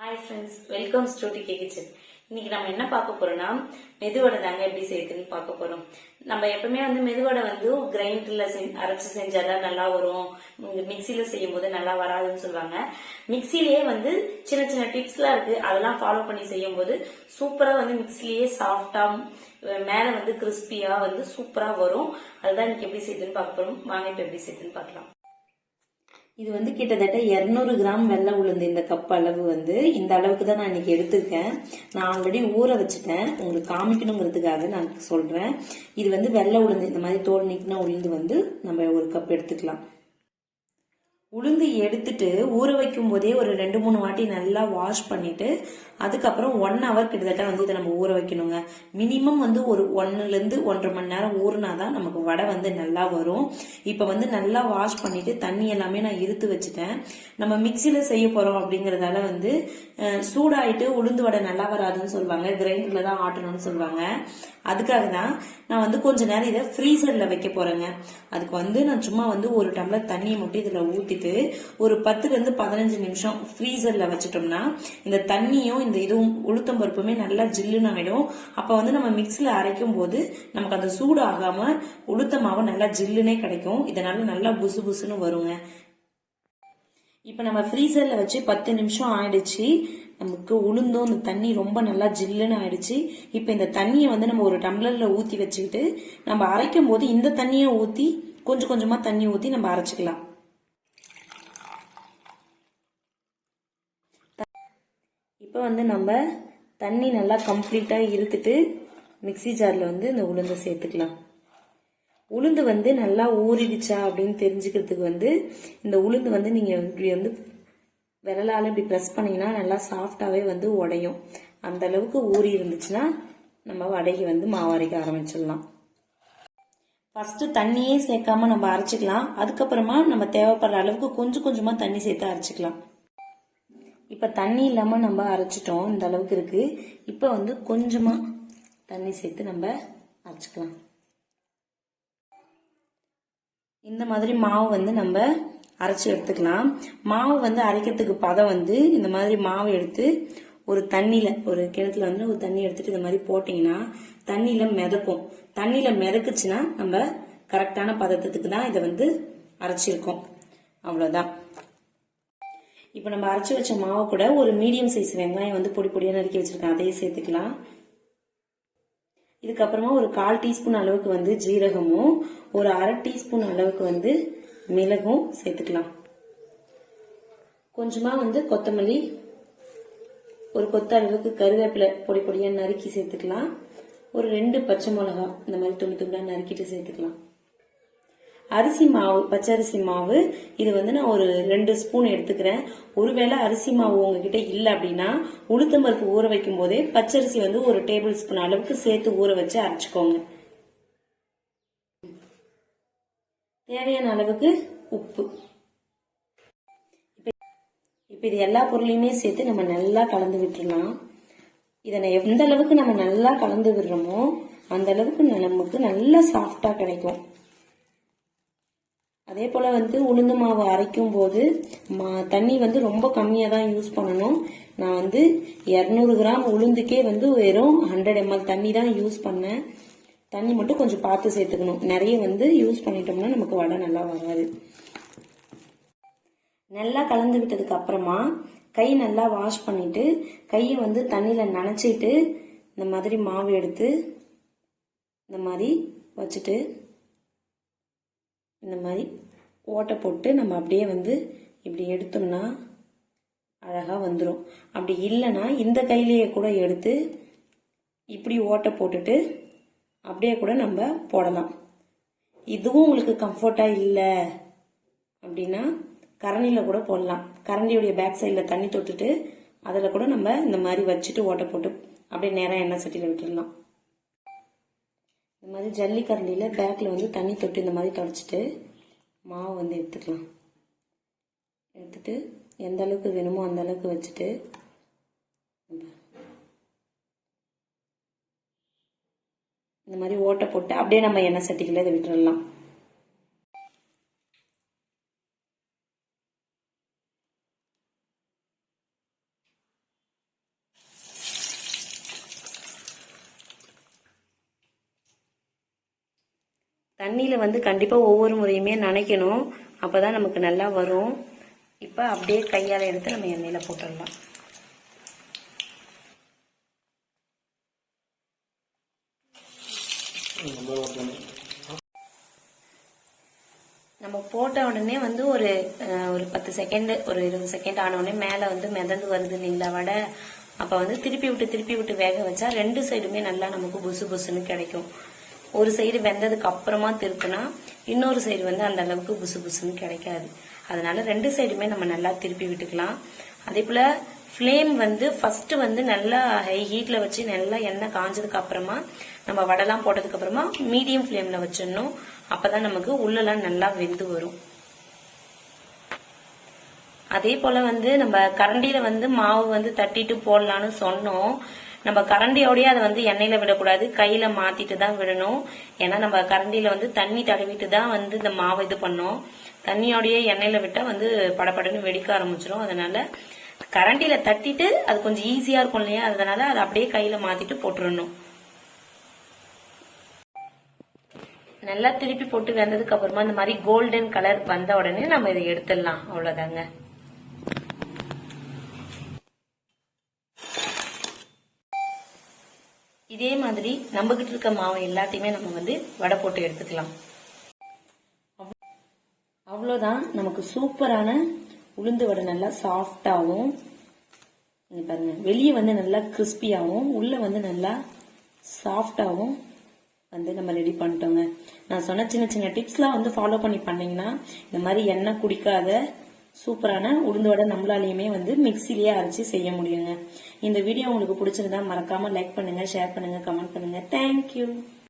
Hi friends welcome ஸ்டோட்டி கே kitchen இன்னைக்கு நம்ம என்ன பார்க்க போறோம்னா மெதுவடை தாங்க எப்படி செய்யுதுன்னு பார்க்க போறோம். நம்ம எப்பவுமே வந்து மெதுவடை வந்து கிரைண்டர்ல அரைச்சு செஞ்சாதான் நல்லா வரும். மிக்சியில செய்யும் போது நல்லா வராதுன்னு சொல்லுவாங்க. மிக்சிலேயே வந்து சின்ன சின்ன டிப்ஸ்லாம் இருக்கு. அதெல்லாம் ஃபாலோ பண்ணி செய்யும் போது சூப்பரா வந்து மிக்சிலேயே சாஃப்டா மேல வந்து கிறிஸ்பியா வந்து சூப்பரா வரும். அதுதான் இன்னைக்கு எப்படி செய்யுதுன்னு பார்க்க போறோம். வாங்க இப்ப எப்படி செய்யுதுன்னு பார்க்கலாம். இது வந்து கிட்டத்தட்ட இரநூறு கிராம் வெள்ளை உளுந்து இந்த கப் அளவு வந்து இந்த அளவுக்கு தான் நான் இன்னைக்கு எடுத்திருக்கேன். நான் ஆல்ரெடி ஊற வச்சுட்டேன். உங்களுக்கு காமிக்கணுங்கிறதுக்காக நான் சொல்றேன். இது வந்து வெள்ளை உளுந்து இந்த மாதிரி தோல் நீக்கின உளுந்து வந்து நம்ம ஒரு கப் எடுத்துக்கலாம். உளுந்து எடுத்துட்டு ஊற வைக்கும் போதே ஒரு ரெண்டு மூணு வாட்டி நல்லா வாஷ் பண்ணிட்டு அதுக்கப்புறம் ஒன் ஹவர் கிட்டத்தட்ட வந்து இதை நம்ம ஊற வைக்கணுங்க. மினிமம் வந்து ஒரு ஒன்னுலேருந்து ஒன்றரை மணி நேரம் ஊறினாதான் நமக்கு வடை வந்து நல்லா வரும். இப்போ வந்து நல்லா வாஷ் பண்ணிட்டு தண்ணி எல்லாமே நான் இருத்து வச்சுட்டேன். நம்ம மிக்சியில் செய்ய போகிறோம் அப்படிங்கிறதால வந்து சூடாயிட்டு உளுந்து வடை நல்லா வராதுன்னு சொல்லுவாங்க. கிரைண்டரில் தான் ஆட்டணும்னு சொல்லுவாங்க. அதுக்காக தான் நான் வந்து கொஞ்ச நேரம் இதை ஃப்ரீசரில் வைக்க போகிறேங்க அதுக்கு வந்து நான் சும்மா வந்து ஒரு டம்ளர் தண்ணியை மட்டும் இதில் ஊற்றிட்டு ஒரு பத்துலேருந்து பதினஞ்சு நிமிஷம் ஃப்ரீசரில் வச்சிட்டோம்னா இந்த தண்ணியும் இந்த இதுவும் உளுத்தம் பருப்புமே நல்லா ஜில்லுன்னு ஆயிடும். அப்போ வந்து நம்ம மிக்ஸில் அரைக்கும் போது நமக்கு அந்த சூடு ஆகாமல் உளுத்த மாவு நல்லா ஜில்லுனே கிடைக்கும். இதனால நல்லா புசு புசுன்னு வருங்க. இப்போ நம்ம ஃப்ரீசரில் வச்சு பத்து நிமிஷம் ஆயிடுச்சு. நமக்கு உளுந்தும் இந்த தண்ணி ரொம்ப நல்லா ஜில்லுன்னு ஆயிடுச்சு. இப்போ இந்த தண்ணியை வந்து நம்ம ஒரு டம்ளரில் ஊற்றி வச்சுக்கிட்டு நம்ம அரைக்கும் போது இந்த தண்ணியை ஊற்றி கொஞ்சம் கொஞ்சமாக தண்ணி ஊற்றி நம்ம அரைச்சிக்கலாம். இப்போ வந்து நம்ம தண்ணி நல்லா கம்ப்ளீட்டாக இருத்துட்டு மிக்ஸி ஜாரில் வந்து இந்த உளுந்தை சேர்த்துக்கலாம். உளுந்து வந்து நல்லா ஊறிடுச்சா அப்படின்னு தெரிஞ்சுக்கிறதுக்கு வந்து இந்த உளுந்து வந்து நீங்கள் இப்படி வந்து விரலால் இப்படி ப்ரெஸ் பண்ணிங்கன்னா நல்லா சாஃப்டாகவே வந்து உடையும். அந்த அளவுக்கு ஊறி இருந்துச்சுன்னா நம்ம வடைக்கு வந்து மாவு அரைக்க ஆரம்பிச்சிடலாம். ஃபஸ்ட்டு தண்ணியே சேர்க்காம நம்ம அரைச்சிக்கலாம். அதுக்கப்புறமா நம்ம தேவைப்படுற அளவுக்கு கொஞ்சம் கொஞ்சமாக தண்ணி சேர்த்து அரைச்சிக்கலாம். இப்போ தண்ணி இல்லாமல் நம்ம அரைச்சிட்டோம். இந்த அளவுக்கு இருக்கு. இப்போ வந்து கொஞ்சமாக தண்ணி சேர்த்து நம்ம அரைச்சிக்கலாம். இந்த மாதிரி மாவு வந்து நம்ம அரைச்சி எடுத்துக்கலாம். மாவு வந்து அரைக்கிறதுக்கு பதம் வந்து இந்த மாதிரி மாவு எடுத்து ஒரு தண்ணியில ஒரு கிணத்துல வந்து ஒரு தண்ணி எடுத்துட்டு இந்த மாதிரி போட்டீங்கன்னா தண்ணியில மிதக்கும். தண்ணியில மிதக்குச்சுன்னா நம்ம கரெக்டான பதத்துக்கு தான் இதை வந்து அரைச்சிருக்கோம். அவ்வளோதான் இப்போ நம்ம அரைச்சி வச்ச மாவு கூட ஒரு மீடியம் சைஸ் வெங்காயம் வந்து பொடி பொடியாக நறுக்கி வச்சிருக்கேன். அதையும் சேர்த்துக்கலாம். இதுக்கப்புறமா ஒரு கால் டீஸ்பூன் அளவுக்கு வந்து ஜீரகமும் ஒரு அரை டீஸ்பூன் அளவுக்கு வந்து மிளகும் சேர்த்துக்கலாம். கொஞ்சமாக வந்து கொத்தமல்லி ஒரு கொத்த அளவுக்கு கருவேப்பிலை பொடி பொடியாக நறுக்கி சேர்த்துக்கலாம். ஒரு ரெண்டு பச்சை மிளகா இந்த மாதிரி துண்டு துண்டாக நறுக்கிட்டு சேர்த்துக்கலாம். அரிசி மாவு பச்சரிசி மாவு இது வந்து நான் ஒரு ரெண்டு ஸ்பூன் எடுத்துக்கிறேன். ஒருவேளை அரிசி மாவு உங்ககிட்ட இல்லை அப்படின்னா உளுத்தம்பருப்பு ஊற வைக்கும் போதே பச்சரிசி வந்து ஒரு டேபிள் ஸ்பூன் அளவுக்கு சேர்த்து ஊற வச்சு அரைச்சிக்கோங்க. தேவையான அளவுக்கு உப்பு. இப்போ இது எல்லா பொருளையுமே சேர்த்து நம்ம நல்லா கலந்து விட்டுறலாம். இதை எந்த அளவுக்கு நம்ம நல்லா கலந்து விடுறோமோ அந்த அளவுக்கு நமக்கு நல்லா சாஃப்டா கிடைக்கும். அதே போல வந்து உளுந்து மாவு அரைக்கும் போது மா- தண்ணி வந்து ரொம்ப கம்மியாக தான் யூஸ் பண்ணணும். நான் வந்து இரநூறு கிராம் உளுந்துக்கே வந்து வெறும் ஹண்ட்ரட் எம்எல் தண்ணி தான் யூஸ் பண்ணேன். தண்ணி மட்டும் கொஞ்சம் பார்த்து சேர்த்துக்கணும். நிறைய வந்து யூஸ் பண்ணிட்டோம்னா நமக்கு வடை நல்லா வராது. நல்லா கலந்து விட்டதுக்கு அப்புறமா கை நல்லா வாஷ் பண்ணிட்டு கையை வந்து தண்ணியில் நனைச்சிட்டு இந்த மாதிரி மாவு எடுத்து இந்த மாதிரி வச்சுட்டு இந்த மாதிரி ஓட்டை போட்டு நம்ம அப்படியே வந்து இப்படி எடுத்தோம்னா அழகாக வந்துடும் அப்படி இல்லைன்னா இந்த கையிலேயே கூட எடுத்து இப்படி ஓட்டை போட்டுட்டு அப்படியே கூட நம்ம போடலாம். இதுவும் உங்களுக்கு கம்ஃபர்ட்டாக இல்லை அப்படின்னா கரண்டியில் கூட போடலாம். கரண்டியுடைய பேக் சைடில் தண்ணி தொட்டுட்டு அதில் கூட நம்ம இந்த மாதிரி வச்சுட்டு ஓட்டை போட்டு அப்படியே நேராக எண்ணெய் சட்டியில் விட்டுடலாம் இந்த மாதிரி ஜல்லி கரண்டியில் பேக்கில் வந்து தண்ணி தொட்டு இந்த மாதிரி தொடச்சிட்டு மாவு வந்து எடுத்துக்கலாம். எடுத்துட்டு எந்த அளவுக்கு வேணுமோ அந்த அளவுக்கு வச்சுட்டு இந்த மாதிரி ஓட்டை போட்டு அப்படியே நம்ம எண்ணெய் சட்டிக்குள்ளே இதை விட்டுடலாம் தண்ணியில் வந்து கண்டிப்பாக ஒவ்வொரு முறையுமே நினைக்கணும். அப்போ தான் நமக்கு நல்லா வரும். இப்போ அப்படியே கையால் எடுத்து நம்ம எண்ணெயில் போட்டுடலாம். நம்ம போட்ட உடனே வந்து ஒரு ஒரு பத்து செகண்ட் ஒரு இருபது செகண்ட் ஆன உடனே மேலே வந்து மிதந்து வருது இல்லைங்களா வடை? அப்போ வந்து திருப்பி விட்டு திருப்பி விட்டு வேக வச்சா ரெண்டு சைடுமே நல்லா நமக்கு புசு புசுன்னு கிடைக்கும். ஒரு சைடு வெந்ததுக்கு அப்புறமா திருப்பினா இன்னொரு சைடு வந்து அந்த அளவுக்கு புசு புசுன்னு கிடைக்காது. அதனால ரெண்டு சைடுமே நம்ம நல்லா திருப்பி விட்டுக்கலாம். அதே போல ஃப்ளேம் வந்து ஃபர்ஸ்ட் வந்து நல்லா ஹை ஹீட்ல வச்சு நல்லா எண்ணெய் காஞ்சதுக்கு அப்புறமா நம்ம வடைலாம் போட்டதுக்கு அப்புறமா மீடியம் ஃப்ளேம்ல வச்சிடணும். அப்பதான் நமக்கு உள்ளெல்லாம் நல்லா வெந்து வரும். அதே போல வந்து நம்ம கரண்டியில் வந்து மாவு வந்து தட்டிட்டு போடலாம்னு சொன்னோம். நம்ம கரண்டியோடய அதை வந்து எண்ணெயில விடக்கூடாது. கையில மாற்றிட்டு தான் விடணும். ஏன்னா நம்ம கரண்டியில வந்து தண்ணி தடவிட்டு தான் வந்து இந்த மாவு இது பண்ணோம். தண்ணியோடையே எண்ணெயில விட்டா வந்து படபடன்னு வெடிக்க ஆரம்பிச்சிடும் அதனால கரண்டியில தட்டிட்டு அது கொஞ்சம் ஈஸியா இருக்கும் இல்லையா? அதனால அதை அப்படியே கையில மாத்திட்டு போட்டுடணும் நல்லா திருப்பி போட்டு வெந்ததுக்கு அப்புறமா இந்த மாதிரி கோல்டன் கலர் வந்த உடனே நம்ம இதை எடுத்துடலாம். அவ்வளவுதாங்க. இதே மாதிரி நம்ம கிட்ட இருக்க மாவு எல்லாத்தையுமே நம்ம வந்து வடை போட்டு எடுத்துக்கலாம். அவ்வளோதான் அவ்வளவுதான் நமக்கு சூப்பரான உளுந்து வடை நல்லா சாஃப்டாகவும் பாருங்க வெளியே வந்து நல்லா கிறிஸ்பியாகவும் உள்ள வந்து நல்லா சாஃப்டாகவும் வந்து நம்ம ரெடி பண்ணிட்டோங்க. நான் சொன்ன சின்ன சின்ன டிப்ஸ்லாம் வந்து ஃபாலோ பண்ணி பண்ணீங்கன்னா இந்த மாதிரி எண்ணெய் குடிக்காத சூப்பரான உளுந்து வடை நம்மளாலையுமே வந்து மிக்சிலேயே அரைச்சி செய்ய முடியுங்க. இந்த வீடியோ உங்களுக்கு பிடிச்சிருந்தா மறக்காம லைக் பண்ணுங்க ஷேர் பண்ணுங்க கமெண்ட் பண்ணுங்க. தேங்க்யூ